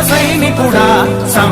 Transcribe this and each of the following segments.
సైనికుడా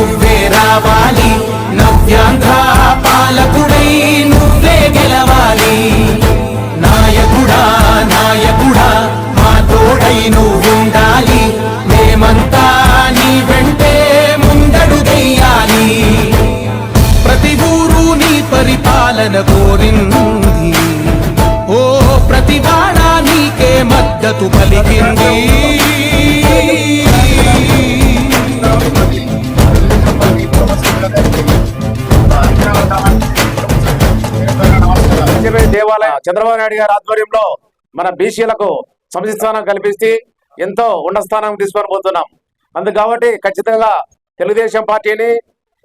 నువ్వే రావాలి. నవ్యాంధ్ర పాలకుడై నువ్వే గెలవాలి. నాయకుడా నాయకుడా మా తోడై నువ్వుండాలి. మేమంతా నీ వెంటే ముందడుగెయ్యాలి ప్రతి ఊరు నీ పరిపాలన కోరింది. ఓ ప్రతి వాడ నీకే మద్దతు పలికింది. చంద్రబాబు నాయుడు గారి ఆధ్వర్యంలో మన బీసీలకు సమితి స్థానం కల్పిస్తే ఎంతో స్థానం తీసుకొని పోతున్నాం అందుకు కాబట్టి ఖచ్చితంగా తెలుగుదేశం పార్టీని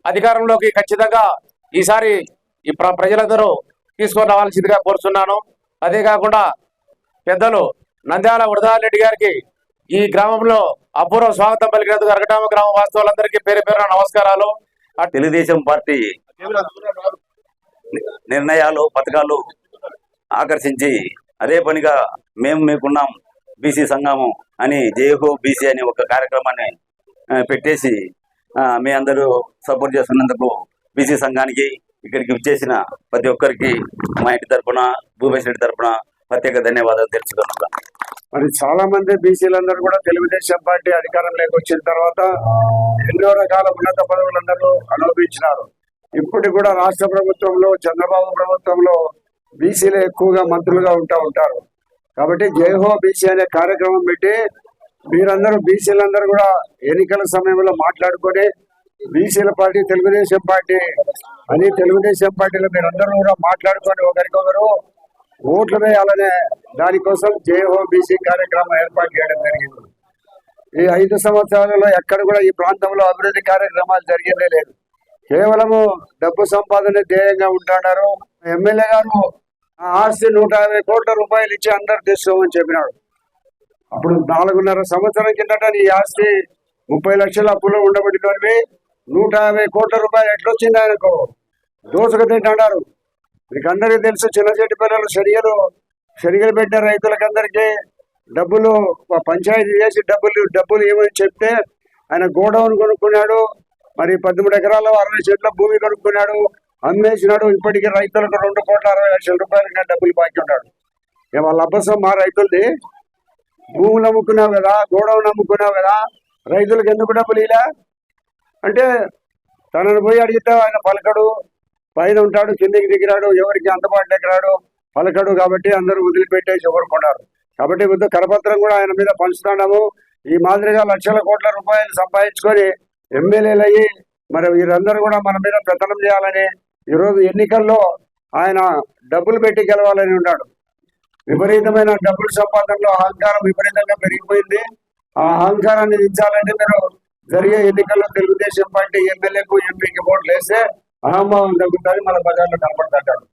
అధికారంలోకి ఖచ్చితంగా ఈసారి ఈ ప్ర- ప్రజలందరూ తీసుకొని రావాల్సిందిగా కోరుతున్నాను అదే కాకుండా పెద్దలు నంద్యాల వరదారెడ్డి గారికి ఈ గ్రామంలో అపూర్వ స్వాగతం పలికినందుకు అరగటామ గ్రామ వాస్తవులందరికీ పేరు పేరున నమస్కారాలు. తెలుగుదేశం పార్టీ నిర్ణయాలు పథకాలు ఆకర్షించి అదే పనిగా మేము మీకున్నాం బీసీ సంఘము అని జేహో బీసీ అనే ఒక కార్యక్రమాన్ని పెట్టేసి మీ అందరూ సపోర్ట్ చేస్తున్నందుకు బీసీ సంఘానికి ఇక్కడికి వచ్చేసిన ప్రతి ఒక్కరికి మా ఇంటి తరపున భూపేశ్ రెడ్డి తరపున ప్రత్యేక ధన్యవాదాలు తెలుసుకున్నాం మరి చాలా మంది బీసీలందరూ కూడా తెలుగుదేశం పార్టీ అధికారంలోకి వచ్చిన తర్వాత ఎన్నో రకాల ఉన్నత పదవులందరూ అనుభవించినారు. ఇప్పుడు కూడా రాష్ట్ర ప్రభుత్వంలో చంద్రబాబు ప్రభుత్వంలో బీసీలు ఎక్కువగా మంత్రులుగా ఉంటా ఉంటారు. కాబట్టి జైహో బీసీ అనే కార్యక్రమం పెట్టి మీరందరూ బీసీలందరూ కూడా ఎన్నికల సమయంలో మాట్లాడుకొని బీసీల పార్టీ తెలుగుదేశం పార్టీ అని తెలుగుదేశం పార్టీలో మీరందరూ కూడా మాట్లాడుకొని ఒకరికొకరు ఓట్లు వేయాలనే దానికోసం జేహో బీసీ కార్యక్రమం ఏర్పాటు చేయడం జరిగింది. ఈ ఐదు సంవత్సరాలలో ఎక్కడ కూడా ఈ ప్రాంతంలో అభివృద్ధి కార్యక్రమాలు జరిగిందే లేదు. కేవలము డబ్బు సంపాదన ధ్యేయంగా ఉంటున్నారు. ఎమ్మెల్యే గారు ఆస్తి నూట యాభై కోట్ల రూపాయలు ఇచ్చి అందరు తీసుకోమని చెప్పినాడు. అప్పుడు నాలుగున్నర సంవత్సరం కిందట నీ ఆస్తి ముప్పై లక్షల అప్పులో ఉండబెట్టుకొని నూట యాభై కోట్ల రూపాయలు ఎట్లొచ్చింది ఆయనకు? దోసుకు తింటున్నారు మీకు అందరికీ తెలుసు చిన్న చెట్టు పిల్లలు శరియలు శరియలు పెట్టిన రైతులకందరికీ డబ్బులు పంచాయతీ చేసి డబ్బులు డబ్బులు ఏమని చెప్తే ఆయన గోడౌన్ కొనుక్కున్నాడు. మరి పద్దెనిమిది ఎకరాల అరవై చెట్ల భూమి కొనుక్కున్నాడు. అమ్మేసినాడు. ఇప్పటికీ రైతులకు రెండు కోట్ల అరవై లక్షల రూపాయలు డబ్బులు బాకీ ఉన్నాడు. వాళ్ళ అబ్బసం మా రైతులది. భూములు అమ్ముకున్నావు కదా గోడౌన్ నమ్ముకున్నావు కదా రైతులకు ఎందుకు డబ్బులు ఇలా అంటే తనను పోయి అడిగితే ఆయన పలకడు పైన ఉంటాడు కిందికి దిగిరాడు ఎవరికి అందుబాటులోకి రాడు పలకడు కాబట్టి అందరూ వదిలిపెట్టేసి ఎవరుకున్నారు కాబట్టి కొద్ది కరపత్రం కూడా ఆయన మీద పంచుతున్నాము. ఈ మాదిరిగా లక్షల కోట్ల రూపాయలు సంపాదించుకొని ఎమ్మెల్యేలు అయ్యి మరి వీరందరూ కూడా మన మీద పెత్తనం చేయాలని ఈరోజు ఎన్నికల్లో ఆయన డబ్బులు పెట్టి గెలవాలని ఉన్నాడు. విపరీతమైన డబ్బుల సంపాదనలో అహంకారం విపరీతంగా పెరిగిపోయింది. ఆ అహంకారాన్ని దించాలంటే మీరు జరిగే ఎన్నికల్లో తెలుగుదేశం పార్టీ ఎమ్మెల్యేకు ఎంపీకి ఓట్లు వేస్తే అహంభావం తగ్గుతుంది మన బజార్లో కనపడతాడు.